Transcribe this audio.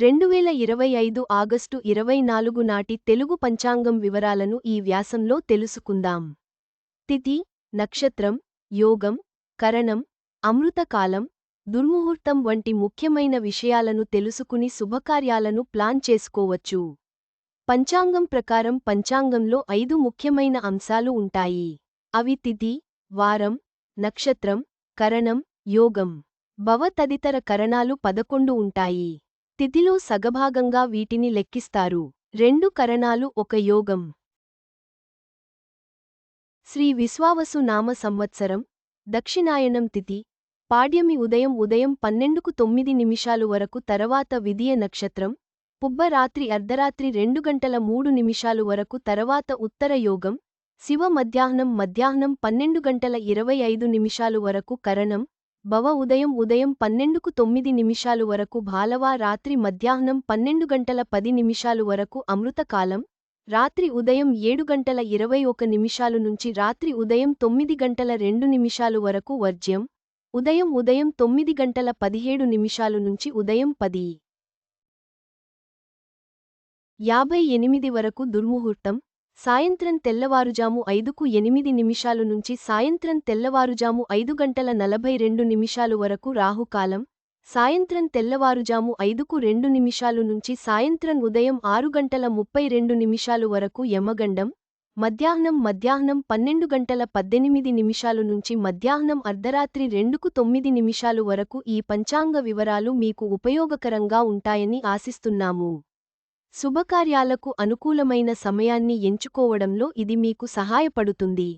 రెండువేల ఇరవై ఐదు ఆగస్టు ఇరవై నాలుగు నాటి తెలుగు పంచాంగం వివరాలను ఈ వ్యాసంలో తెలుసుకుందాం. తిథి నక్షత్రం యోగం కరణం అమృతకాలం దుర్ముహూర్తం వంటి ముఖ్యమైన విషయాలను తెలుసుకుని శుభకార్యాలను ప్లాన్ చేసుకోవచ్చు. పంచాంగం ప్రకారం పంచాంగంలో ఐదు ముఖ్యమైన అంశాలు ఉంటాయి. అవి తిథి వారం నక్షత్రం కరణం యోగం. భవ తదితర కరణాలు పదకొండు ఉంటాయి. తిథిలో సగభాగంగా వీటిని లెక్కిస్తారు. రెండు కరణాలు ఒక యోగం. శ్రీ విశ్వావసు నామ సంవత్సరం దక్షిణాయనం తిథి పాడ్యమి ఉదయం ఉదయం పన్నెండుకు తొమ్మిది నిమిషాలు వరకు తర్వాత విదియ నక్షత్రం పుబ్బరాత్రి అర్ధరాత్రి రెండు గంటల మూడు నిమిషాలు వరకు తర్వాత ఉత్తర యోగం శివ మధ్యాహ్నం మధ్యాహ్నం పన్నెండు గంటల ఇరవై ఐదు నిమిషాలు వరకు కరణం భవ ఉదయం ఉదయం పన్నెండుకు తొమ్మిది నిమిషాలు వరకు భాలవా రాత్రి మధ్యాహ్నం పన్నెండు గంటల పది నిమిషాలు వరకు అమృతకాలం రాత్రి ఉదయం ఏడు గంటల ఇరవై ఒక నిమిషాలు నుంచి రాత్రి ఉదయం తొమ్మిది గంటల రెండు నిమిషాలు వరకు వర్జ్యం ఉదయం ఉదయం తొమ్మిది గంటల పదిహేడు నిమిషాలు నుంచి ఉదయం పది. యాభై ఎనిమిది వరకు దుర్ముహూర్తం సాయంత్రం తెల్లవారుజాము ఐదుకు ఎనిమిది నిమిషాలు నుంచి సాయంత్రం తెల్లవారుజాము ఐదు గంటల నలభై రెండు నిమిషాలు వరకు రాహుకాలం సాయంత్రం తెల్లవారుజాము ఐదుకు రెండు నిమిషాలు నుంచి సాయంత్రం ఉదయం ఆరు గంటల ముప్పై రెండు నిమిషాలు వరకు యమగండం మధ్యాహ్నం మధ్యాహ్నం పన్నెండు గంటల పద్దెనిమిది నిమిషాలు నుంచి మధ్యాహ్నం అర్ధరాత్రి రెండుకు తొమ్మిది నిమిషాలు వరకు ఈ పంచాంగ వివరాలు మీకు ఉపయోగకరంగా ఉంటాయని ఆశిస్తున్నాము. శుభకార్యాలకు అనుకూలమైన సమయాన్ని ఎంచుకోవడంలో ఇది మీకు సహాయపడుతుంది.